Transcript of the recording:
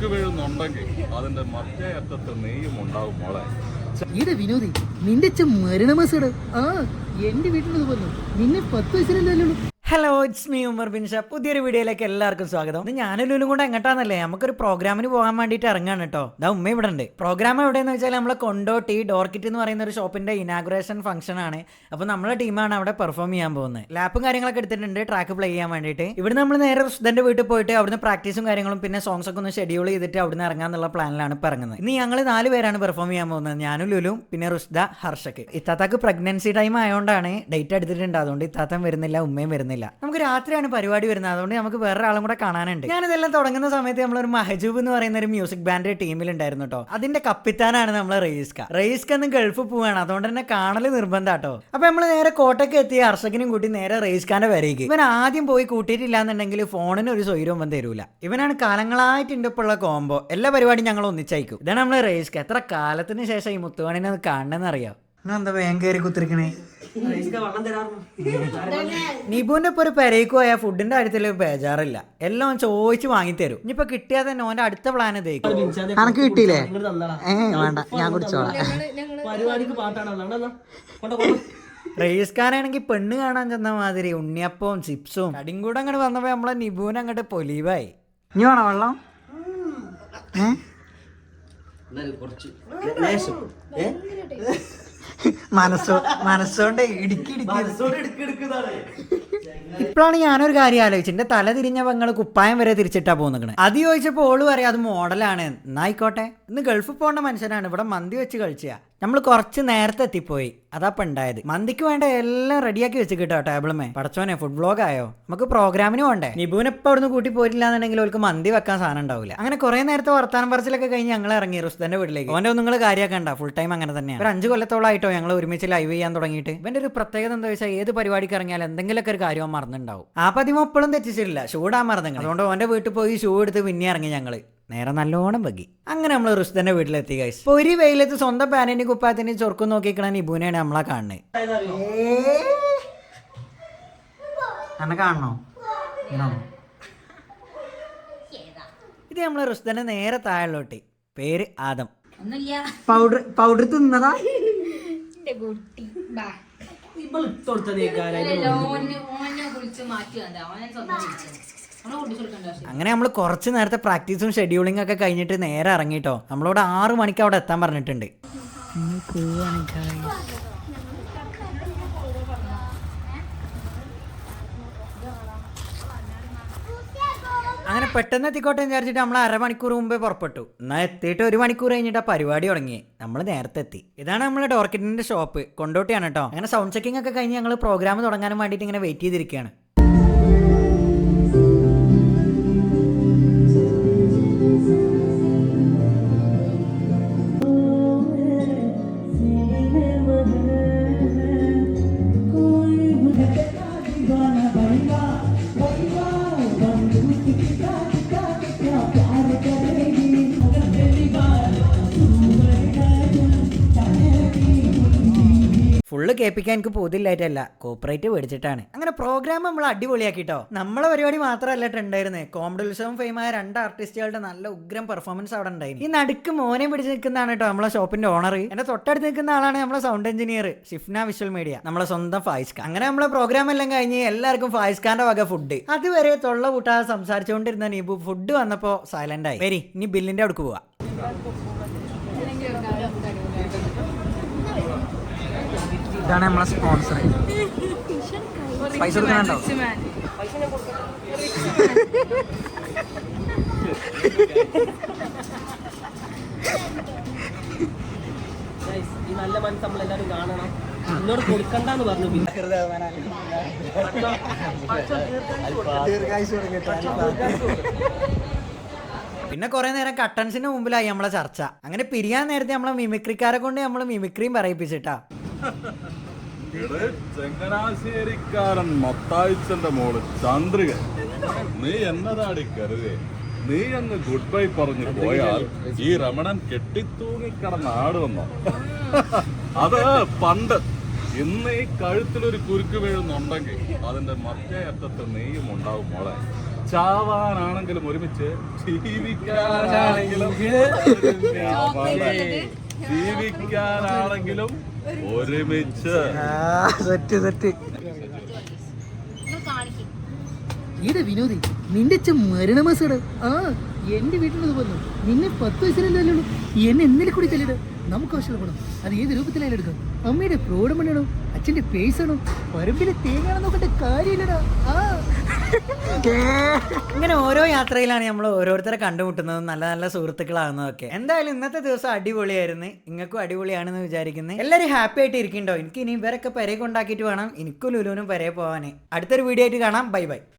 കുരുക്ക് വീഴുന്നുണ്ടെങ്കിൽ അതിന്റെ മറ്റേ അറ്റത്ത് നെയ്യും ഉണ്ടാവും മോളെ. ഈടെ വിനോദി നിന്റെ അച്ഛൻ ആ എന്റെ വീട്ടിൽ പറഞ്ഞു നിന്നെ പത്ത് വയസ്സിലല്ലേ hello it's me Umar Binsha പുതിയൊരു വീഡിയോയിലേക്ക് എല്ലാവർക്കും സ്വാഗതം. ഇന്ന് ഞാനും ലുലും കൂടെ എങ്ങോട്ടാന്നല്ലേ? നമുക്കൊരു പ്രോഗ്രാമിന് പോകാൻ വേണ്ടിയിട്ട് ഇറങ്ങാണ് കേട്ടോ ദാ ഉമ്മ ഇവിടെ ഉണ്ട്. പ്രോഗ്രാം എവിടെയെന്ന് വെച്ചാൽ നമ്മളെ കൊണ്ടോ ടീ ഡോർക്കിറ്റ് എന്ന് പറയുന്ന ഒരു ഷോപ്പിന്റെ ഇനാഗുറേഷൻ ഫംഗ്ഷൻ ആണ്. അപ്പോൾ നമ്മളെ ടീമാണ് അവിടെ പെർഫോം ചെയ്യാൻ പോകുന്നത്. ലാപ്പും കാര്യങ്ങളൊക്കെ എടുത്തിട്ടുണ്ട് ട്രാക്ക് പ്ലേ ചെയ്യാൻ വേണ്ടിയിട്ട്. ഇവിടെ നമ്മൾ നേരെ റുസ്ദന്റെ വീട്ടിൽ പോയിട്ട് അവിടുന്ന് പ്രാക്ടീസും കാര്യങ്ങളും പിന്നെ സോങ്സ് ഒക്കെ ഒന്ന് ഷെഡ്യൂൾ ചെയ്തിട്ട് അവിടുന്ന് ഇറങ്ങാന്നുള്ള പ്ലാനിലാണ് ഇപ്പൊ ഇറങ്ങുന്നത്. ഇനി ഞങ്ങൾ നാല് പേരാണ് പെർഫോം ചെയ്യാൻ പോകുന്നത്. ഞാനും ലുലും പിന്നെ റുസ്ദ ഹർഷക്ക്. ഇത്താത്താക്ക് പ്രഗ്നൻസി ടൈം ആയതുകൊണ്ടാണ് ഡേറ്റ് എടുത്തിട്ടുണ്ട്. അതുകൊണ്ട് ഇത്താത്തൻ വരുന്നില്ല ഉമ്മയും വരുന്നില്ല. നമുക്ക് രാത്രിയാണ് പരിപാടി വരുന്നത്. അതുകൊണ്ട് നമുക്ക് വേറെ ആളും കൂടെ കാണാനുണ്ട്. ഞാൻ ഇതെല്ലാം തുടങ്ങുന്ന സമയത്ത് നമ്മളൊരു മഹജൂബ് എന്ന് പറയുന്ന ഒരു മ്യൂസിക് ബാൻഡ് ടീമിലുണ്ടായിരുന്നു കേട്ടോ അതിന്റെ കപ്പിത്താനാണ് നമ്മൾ റെയ്സ്ക. റെയ്സ്ക എന്ന് ഗൾഫ് പോവാണ്. അതുകൊണ്ട് തന്നെ കാണൽ നിർബന്ധാട്ടോ അപ്പൊ നമ്മൾ നേരെ കോട്ടയ്ക്ക് എത്തി. ഹർഷകിനും കൂട്ടി നേരെ റെയ്സ്കാന്റെ വരയ്ക്ക് ഇവൻ ആദ്യം പോയി കൂട്ടിയിട്ടില്ല എന്നുണ്ടെങ്കിൽ ഫോണിന് ഒരു സ്വൈരവും തരൂല. ഇവനാണ് കാലങ്ങളായിട്ട് ഉള്ള കോംബോ എല്ലാ പരിപാടിയും ഞങ്ങൾ ഒന്നിച്ചയക്കും. ഇതാണ് നമ്മൾ റെയ്സ്ക. എത്ര കാലത്തിന് ശേഷം ഈ മുത്തുവാണിനെ കാണണമെന്ന് അറിയാം? എന്താ വേഗം കയറി കുത്തിരിക്കണേ? നിബുവിന്റെ ഇപ്പൊ ഒരു പെരയ്ക്ക് പോയാൽ ഫുഡിന്റെ കാര്യത്തിൽ ബേജാറില്ല. എല്ലാം ചോദിച്ച് വാങ്ങിത്തരും ഇനിയിപ്പൊ കിട്ടിയാൽ തന്നെ ഓന്റെ അടുത്ത പ്ലാൻ ഇതായിരിക്കും അനക്ക് കിട്ടിയില്ലേ? ഏ വേണ്ട ഞാൻ കുടിച്ചോളാം. പരിപാടിക്ക് പാട്ടാണ്? കൊണ്ടോ റേസ് ഖാനാണെങ്കിൽ പെണ്ണ് കാണാൻ ചെന്ന മാതിരി ഉണ്ണിയപ്പവും ചിപ്സും. കടിയും കൂടെ അങ്ങോട്ട് വന്നപ്പോ നമ്മളെ നിബുവിന് അങ്ങോട്ട് പൊലീവായി. ഇനി വേണോ വെള്ളം? ഏ? കുറച്ച് മനസ്സോ മനസ്സോണ്ട് ഇടുക്കി ഇപ്പോഴാണ് ഞാനൊരു കാര്യം ആലോചിച്ചത്. തല തിരിഞ്ഞ പെങ്ങൾ കുപ്പായം വരെ തിരിച്ചിട്ടാ പോകുന്നത് അത് ചോദിച്ചപ്പോൾ ഓൾ പറയാം അത് മോഡലാണ്. എന്നായിക്കോട്ടെ ഇന്ന് ഗൾഫിൽ പോകേണ്ട മനുഷ്യനാണ്. ഇവിടെ മന്തി വെച്ച് കഴിച്ചാ നമ്മൾ കുറച്ച് നേരത്തെ എത്തിപ്പോയി. അതപ്പം ഉണ്ടായത് മന്തിക്ക് വേണ്ട എല്ലാം റെഡിയാക്കി വെച്ച് കിട്ടോ ടേബിളുമേ പടച്ചോനെ ഫുഡ് ബ്ലോഗ് ആയോ? നമുക്ക് പ്രോഗ്രാമിന് പോണ്ടേ? നിബുവിനെ ഇപ്പൊ അവിടുന്ന് കൂട്ടി പോരില്ല എന്നുണ്ടെങ്കിൽ അവർക്ക് മന്തി വെക്കാൻ സാധനം ഉണ്ടാവില്ല അങ്ങനെ കുറെ നേരത്തെ വർത്താനം പറച്ചിലൊക്കെ കഴിഞ്ഞ് ഞങ്ങൾ ഇറങ്ങി റുസ്തന്റെ വീട്ടിലേക്ക്. ഓന്റെ നിങ്ങൾ കാര്യമാക്കണ്ട ഫുൾ ടൈം അങ്ങനെ തന്നെയാണ്. ഒരു അഞ്ച് കൊല്ലത്തോളായിട്ടോ ഞങ്ങൾ ഒരുമിച്ച് ലൈവ് ചെയ്യാൻ തുടങ്ങിയിട്ട്. ഇവന്റെ ഒരു പ്രത്യേകത എന്താ വെച്ചാൽ ഏത് പരിപാടിക്ക് ഇറങ്ങിയാൽ എന്തെങ്കിലുമൊക്കെ ഒരു കാര്യം മറന്നുണ്ടാവും. ആ പതിമപ്പോഴും തെറ്റിച്ചിട്ടില്ല. ഷൂടാൻ മറന്നു അതുകൊണ്ട് ഓന്റെ വീട്ടിൽ പോയി ഷൂ എടുത്ത് പിന്നെ ഇറങ്ങി ഞങ്ങൾ. നേരെ നല്ലോണം വകി അങ്ങനെ നമ്മൾ റിസ്തന്റെ വീട്ടിലെത്തി കഴിച്ചു ഇപ്പൊ ഒരു വെയിലത്ത് സ്വന്തം പാനിന്റെ കുപ്പായത്തിന് ചൊർക്കും നോക്കിക്കണ നിബുനെയാണ് നമ്മളെ കാണുന്നത്. എന്നെ കാണണോ? ഇത് നമ്മളെ റിസ്തന്റെ നേരെ താഴെലോട്ട്. പേര് ആദം. Powder powder തിന്നതാ? കുട്ടി. അല്ലല്ലോ, ഓന് ഓനെ കുളിച്ച് മാറ്റി വന്നതാ. ഓനെ സ്വന്തം അങ്ങനെ നമ്മൾ കുറച്ച് നേരത്തെ പ്രാക്ടീസും ഷെഡ്യൂളിംഗ് ഒക്കെ കഴിഞ്ഞിട്ട് നേരെ ഇറങ്ങിട്ടോ. നമ്മളോട് ആറു മണിക്ക് അവിടെ എത്താൻ പറഞ്ഞിട്ടുണ്ട്. അങ്ങനെ പെട്ടെന്ന് എത്തിക്കോട്ടെ എന്ന് വിചാരിച്ചിട്ട് നമ്മൾ അരമണിക്കൂർ മുമ്പേ പുറപ്പെട്ടു. എന്നാൽ എത്തിയിട്ട് ഒരു മണിക്കൂർ കഴിഞ്ഞിട്ടാ പരിപാടി തുടങ്ങി. നമ്മൾ നേരത്തെ എത്തി. ഇതാണ് നമ്മുടെ ഡോർക്കിറ്റിന്റെ ഷോപ്പ്. കൊണ്ടോട്ടിയാണ് കേട്ടോ അങ്ങനെ സൗണ്ട് ചെക്കിംഗ് ഒക്കെ കഴിഞ്ഞ് ഞങ്ങൾ പ്രോഗ്രാം തുടങ്ങാനും വേണ്ടിയിട്ട് ഇങ്ങനെ വെയിറ്റ് ചെയ്തിരിക്കുകയാണ്. ഫുള്ള് കേൾപ്പിക്കാൻ എനിക്ക് പോതില്ലായിട്ടല്ല. കോപ്പറേറ്റ് മേടിച്ചിട്ടാണ്. അങ്ങനെ പ്രോഗ്രാം നമ്മൾ അടിപൊളിയാക്കിട്ടോ. നമ്മളെ പരിപാടി മാത്രമല്ല ഉണ്ടായിരുന്നത് കോമഡി ഉത്സവം ഫെയിമായ രണ്ട് ആർട്ടിസ്റ്റുകളുടെ നല്ല ഉഗ്രം പെർഫോമൻസ് അവിടെ ഉണ്ടായിരുന്നു. ഈ നടുക്ക് മോനെ പിടിച്ച് നിൽക്കുന്നതാണ് കേട്ടോ നമ്മളെ ഷോപ്പിന്റെ ഓണർ എന്റെ തൊട്ടടുത്ത് നിൽക്കുന്ന ആളാണ് നമ്മളെ sound engineer Shifna visual media നമ്മളെ സ്വന്തം ഫായിസ് അങ്ങനെ നമ്മളെ പ്രോഗ്രാം എല്ലാം കഴിഞ്ഞ് എല്ലാവർക്കും ഫായിസ് ഖാന്റെ വക ഫുഡ് അതുവരെ തൊള്ള കൂട്ടാതെ സംസാരിച്ചുകൊണ്ടിരുന്ന നീബു ഫുഡ് വന്നപ്പോ സൈലന്റ് ആയി. വരി ഇനി ബില്ലിന്റെ അടുക്ക് പോവാ. ഇതാണ് നമ്മളെ സ്പോൺസർ പൈസ കൊടുക്കണോ ഈ നല്ല പിന്നെ പിന്നെ കുറെ നേരം കട്ടൻസിന്റെ മുമ്പിലായി നമ്മളെ ചർച്ച. അങ്ങനെ പിരിയാൻ നേരത്തെ നമ്മളെ മിമിക്രിക്കാരെ കൊണ്ട് നമ്മൾ മിമിക്രിയും പറയിപ്പിച്ചിട്ടാ. ചങ്ങനാശ്ശേരിക്കാരൻ മത്തായിച്ചന്റെ മോൾ ചന്ദ്രിക നീ എന്നതാടി കരുതേ നീ അങ്ങ് ഗുഡ് ബൈ പറഞ്ഞു പോയാൽ ഈ രമണൻ കെട്ടിത്തൂങ്ങിക്കിടന്ന് വന്നോ അത് പണ്ട് ഇന്ന് ഈ കഴുത്തിലൊരു കുരുക്ക് വീഴുന്നുണ്ടെങ്കിൽ അതിന്റെ മറ്റേ അറ്റത്ത് നെയ്യും ഉണ്ടാവും മോളെ. ചാവാനാണെങ്കിലും ഒരുമിച്ച് ജീവിക്കാനാണെങ്കിലും. ജീവിക്കാനാണെങ്കിലും ഒരുമിച്ച്. സെറ്റ് ഈടെ വിനോദി നിന്റെ അച്ഛൻ മരണമാസാണ് ആ എന്റെ വീട്ടിലത് വന്നു. നിന്നെ പത്ത് വയസ്സിലല്ലേ ഉള്ളൂ. എന്നെ എന്തിനെ കൂടി ചെല്ലിട് നമുക്ക് ആവശ്യമുള്ള പണം. അത് ഏത് രൂപത്തിലായാലും എടുക്കാം. അമ്മയുടെ പ്രോഡമണ്ണാണോ അച്ഛന്റെ പേസാണോ പരമ്പിലെ തേങ്ങയാണോ നോക്കട്ടെ കാര്യമില്ലടാ. ആ ഇങ്ങനെ ഓരോ യാത്രയിലാണ് നമ്മൾ ഓരോരുത്തരെ കണ്ടുമുട്ടുന്നതും. നല്ല നല്ല സുഹൃത്തുക്കളാകുന്നതൊക്കെ. എന്തായാലും ഇന്നത്തെ ദിവസം അടിപൊളിയായിരുന്നു. നിങ്ങൾക്കും അടിപൊളിയാണെന്ന് വിചാരിക്കുന്നത് എല്ലാവരും ഹാപ്പി ആയിട്ട് ഇരിക്കണ്ടോ? എനിക്ക് ഇനി ഇവരൊക്കെ പെരയെ കൊണ്ടാക്കിയിട്ട് വേണം. എനിക്കും ലുലുവിനും പെരയെ പോകാൻ അടുത്തൊരു വീഡിയോ ആയിട്ട് കാണാം. Bye bye